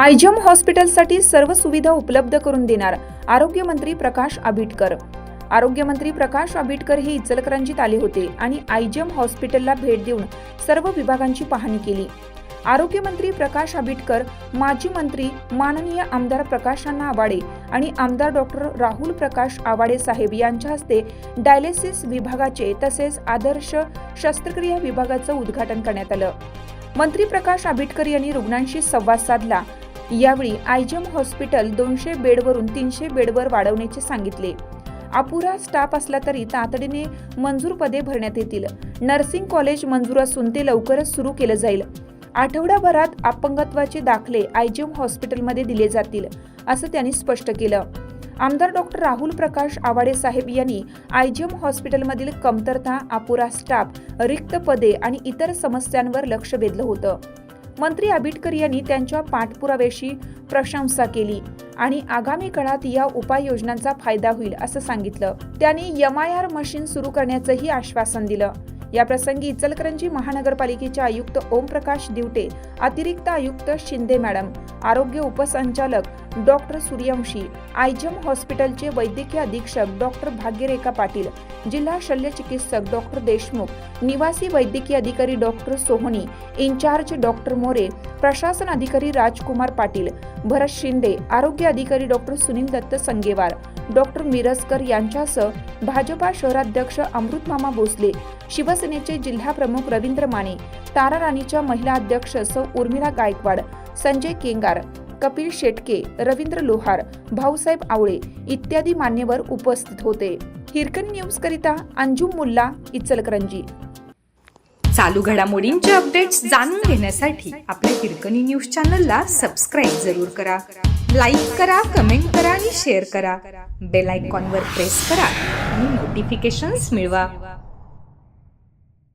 आयजम हॉस्पिटलसाठी सर्व सुविधा उपलब्ध करून देणार आरोग्यमंत्री प्रकाश आबिटकर. आरोग्यमंत्री प्रकाश आंबेडकर हे इचलकरंजीत आले होते आणि आयजम हॉस्पिटलला भेट देऊन सर्व विभागांची पाहणी केली. आरोग्यमंत्री प्रकाश आंबेडकर माजी मंत्री माननीय आमदार प्रकाशांना आवाडे आणि आमदार डॉक्टर राहुल प्रकाश आवाडे साहेब यांच्या हस्ते डायलिसिस विभागाचे तसेच आदर्श शस्त्रक्रिया विभागाचं उद्घाटन करण्यात आलं. मंत्री प्रकाश आंबेडकर यांनी रुग्णांशी संवाद साधला. यावेळी आयजम हॉस्पिटल दोनशे बेडवरून तीनशे बेडवर वाढवण्याचे सांगितले. अपुरा स्टाफ असला तरी तातडीने मंजूर पदे भरण्यात येतील. नर्सिंग कॉलेज मंजूर असून ते लवकरच सुरू केलं जाईल. आठवड्याभरात अपंगत्वाचे दाखले आयजीएम हॉस्पिटलमध्ये दिले जातील असं त्यांनी स्पष्ट केलं. आमदार डॉक्टर राहुल प्रकाश आवाडे साहेब यांनी आयजीएम हॉस्पिटलमधील कमतरता अपुरा स्टाफ रिक्त पदे आणि इतर समस्यांवर लक्ष वेधलं होतं. मंत्री आबिटकर यांनी त्यांच्या पाठपुराव्याशी प्रशंसा केली आणि आगामी काळात या उपाययोजनांचा फायदा होईल असं सांगितलं. त्यांनी एमआयआर मशीन सुरू करण्याचंही आश्वासन दिलं. याप्रसंगी इचलकरंजी महानगरपालिकेचे आयुक्त ओमप्रकाश दिवटे अतिरिक्त आयुक्त शिंदे मॅडम आरोग्य उपसंचालक डॉक्टर सूर्यवंशी आयजम हॉस्पिटलचे वैद्यकीय अधीक्षक डॉक्टर भाग्यरेखा पाटील जिल्हा शल्य चिकित्सक डॉक्टर देशमुख निवासी वैद्यकीय अधिकारी doctor Sohani in charge doctor More प्रशासन अधिकारी राजकुमार पाटील भरत शिंदे आरोग्य अधिकारी डॉक्टर सुनील दत्त संगेवार डॉक्टर मिरजकर यांच्यासह भाजपा शहराध्यक्ष अमृतमामा भोसले शिवसेनेचे जिल्हा प्रमुख रवींद्र माने तारा राणीच्या महिला अध्यक्ष सौ उर्मिला गायकवाड संजय केंगार कपिल शेटके रवींद्र लोहार भाऊसाहेब आवळे इत्यादी मान्यवर उपस्थित होते. हिरकणी न्यूज करिता अंजुम मुल्ला इचलकरंजी. चालू घडामोडींचे अपडेट्स जाणून घेण्यासाठी आपल्या हिरकणी न्यूज चॅनलला सबस्क्राईब जरूर करा. लाईक करा कमेंट करा आणि शेअर करा. बेल आयकॉनवर प्रेस करा आणि नोटिफिकेशन्स मिळवा.